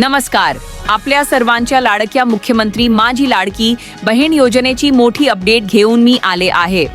नमस्कार. आपल्या सर्वांच्या लाडक्या मुख्यमंत्री माझी लाडकी बहीण योजनेची मोठी अपडेट घेऊन मी आले आहे.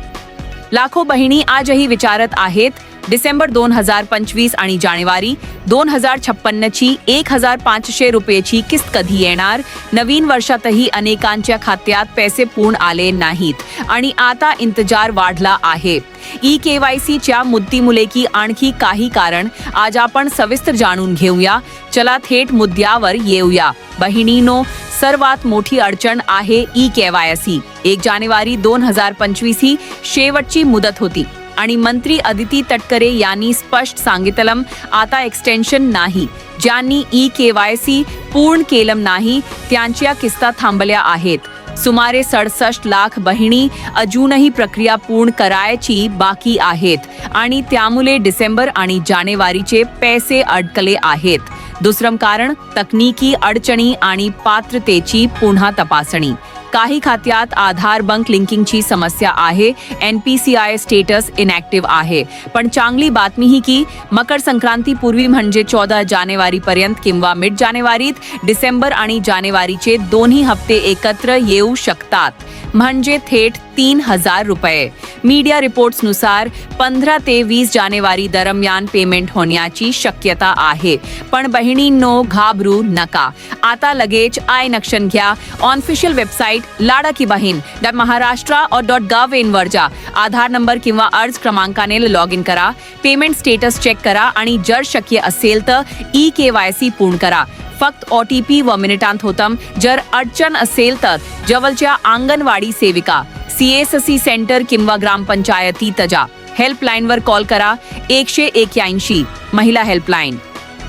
लाखो बहिणी आजही विचारत आहेत. डिसेंबर दोन हजार पंचवीस आणि जानेवारी दोन हजार छप्पन्नची एक हजार पाचशे रुपयेची किस्त कधी येणार? नवीन वर्षातही अनेकांच्या खात्यात पैसे पूर्ण आले नाहीत आणि आता इंतजार वाढला आहे. ई के वाय सीच्या मुद्दीमुले की आणखी काही कारण आज आपण सविस्तर जाणून घेऊया. चला थेट मुद्द्यावर येऊया. बहिणीनो सर्वात मोठी अडचण आहे ई केवायसी एक जानेवारी दोन हजार पंचवीस ही शेवटची मुदत होती. आणि मंत्री अदिती तटकरे यांनी स्पष्ट सांगितलं आता एक्सटेन्शन नाही. ज्यांनी ई केवायसी पूर्ण केलं नाही त्यांच्या किस्ता थांबल्या आहेत. सुमारे सडसष्ट लाख बहिणी अजूनही प्रक्रिया पूर्ण करायची बाकी आहेत. आणि त्यामुळे डिसेंबर आणि जानेवारीचे पैसे अडकले आहेत. दुसरं कारण तकनिकी अडचणी आणि पात्रतेची पुन्हा तपासणी. काही खात्यात आधार बंक लिंकिंगची समस्या आहे N P C I status inactive आहे. पण चांगली बातमी ही की मकर संक्रांतीपूर्वी म्हणजे चौदा जानेवारी पर्यंत किंवा मिड जानेवारीत डिसेंबर आणि जानेवारीचे दोन्ही हप्ते एकत्र येऊ शकतात. म्हणजे थेट तीन हजार रुपये. मीडिया रिपोर्ट्सनुसार पंधरा ते वीस जानेवारी दरम्यान पेमेंट होण्याची शक्यता आहे. पण बहिणींनो घाबरू नका. आता लगेच आय नक्षण घ्या. ऑनफिशियल वेबसाईट लाडा की बहीण. डॉट महाराष्ट्र और डॉट गव्ह इन वर जा. आधार नंबर किंवा अर्ज क्रमांकाने लॉग इन करा. पेमेंट स्टेटस चेक करा आणि जर शक्य असेल तर ई के वाय सी पूर्ण करा. फक्त ओ टी पी व मिनिटांत होतम. जर अडचण असेल तर जवळच्या अंगणवाडी सेविका सीएससी सेंटर किंवा ग्रामपंचायतीत जा हेल्पलाईनवर कॉल करा एकशे एक्याऐंशी महिला हेल्पलाईन.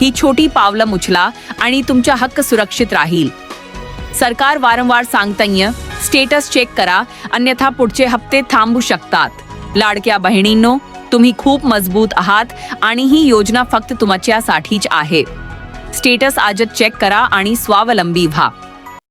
ही छोटी पावलं उचला आणि तुमचा हक्क सुरक्षित राहील. सरकार वारंवार सांगतय स्टेटस चेक करा अन्यथा पुढचे हप्ते थांबू शकतात. लाडक्या बहिणींनो तुम्ही खूप मजबूत आहात आणि ही योजना फक्त तुमच्यासाठीच आहे. स्टेटस आजच चेक करा आणि स्वावलंबी व्हा.